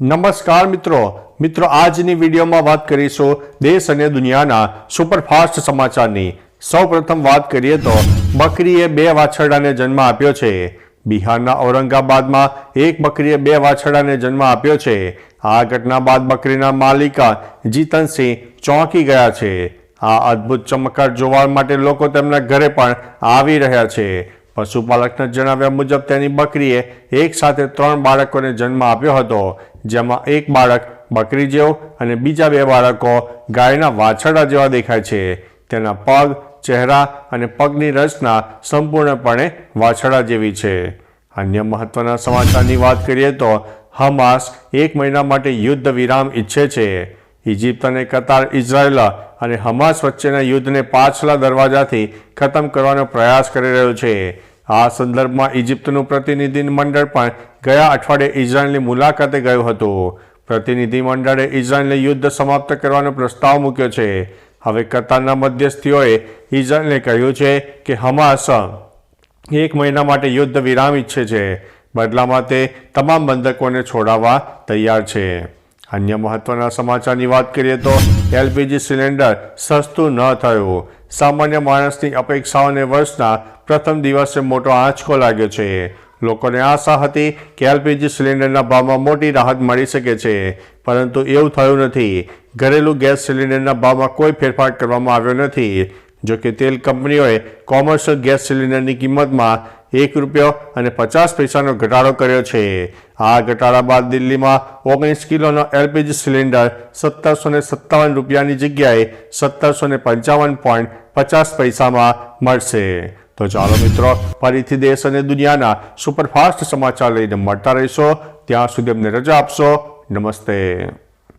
નમસ્કાર મિત્રો. મિત્રો, આજની વિડીયોમાં વાત કરીશું દેશ અને દુનિયાના સુપરફાસ્ટ સમાચારની. સૌપ્રથમ વાત કરીએ તો, બકરીએ બે વાછરડાને જન્મ આપ્યો છે. બિહારના ઔરંગાબાદમાં એક બકરીએ બે વાછરડાને જન્મ આપ્યો છે. આ ઘટના બાદ બકરીના માલિકા જીતનસિંહ ચોંકી ગયા છે. આ અદ્ભુત ચમત્કાર જોવા માટે લોકો તેમના ઘરે પણ આવી રહ્યા છે. પશુપાલકના જણાવ્યા મુજબ તેની બકરીએ એક સાથે ત્રણ બાળકોને જન્મ આપ્યો હતો, જેમાં એક બાળક બકરી જેવો અને બીજા બે બાળકો ગાયના વાછરડા જેવા દેખાય છે. તેના પગ, ચહેરા અને પગની રચના સંપૂર્ણપણે વાછરડા જેવી છે. અન્ય મહત્વના સમાચારની વાત કરીએ તો, હમાસ એક મહિના માટે યુદ્ધ વિરામ ઈચ્છે છે. ઇજિપ્ત અને કતાર ઇઝરાયેલ અને હમાસ વચ્ચેના યુદ્ધને પાછલા દરવાજાથી ખતમ કરવાનો પ્રયાસ કરી રહ્યો છે. આ સંદર્ભમાં ઇજિપ્તનું પ્રતિનિધિ મંડળ પણ ગયા અઠવાડિયે ઇઝરાયલની મુલાકાતે ગયું હતું. પ્રતિનિધિ મંડળે ઇઝરાયેલને યુદ્ધ સમાપ્ત કરવાનો પ્રસ્તાવ મૂક્યો છે. હવે કતારના મધ્યસ્થીઓએ ઇઝરાયલને કહ્યું છે કે હમાસ એક મહિના માટે યુદ્ધ વિરામ ઈચ્છે છે. બદલામાં તે તમામ બંધકોને છોડાવવા તૈયાર છે. અન્ય મહત્વના સમાચારની વાત કરીએ તો એલપીજી સિલિન્ડર સસ્તું ન થયું. સામાન્ય માણસની અપેક્ષાઓને વર્ષના પ્રથમ દિવસે મોટો આંચકો લાગ્યો છે. લોકોને આશા હતી કે એલપીજી સિલિન્ડરના ભાવમાં મોટી રાહત મળી શકે છે, પરંતુ એવું થયું નથી. ઘરેલું ગેસ સિલિન્ડરના ભાવમાં કોઈ ફેરફાર કરવામાં આવ્યો નથી. જો કે તેલ કંપનીઓએ કોમર્શિયલ ગેસ સિલિન્ડરની કિંમતમાં એક રૂપિયો અને પચાસ પૈસાનો ઘટાડો કર્યો છે. આ ઘટાડા બાદ દિલ્હીમાં ઓગણીસ કિલોનો એલપીજી સિલિન્ડર સત્તરસો ને સત્તાવન રૂપિયાની જગ્યાએ સત્તરસો ને પંચાવન પોઈન્ટ પચાસ પૈસામાં મળશે. તો ચાલો મિત્રો, ફરીથી દેશ અને દુનિયાના સુપરફાસ્ટ સમાચાર લઈને મળતા રહીશો. ત્યાં સુધી અમને રજા આપશો. નમસ્તે.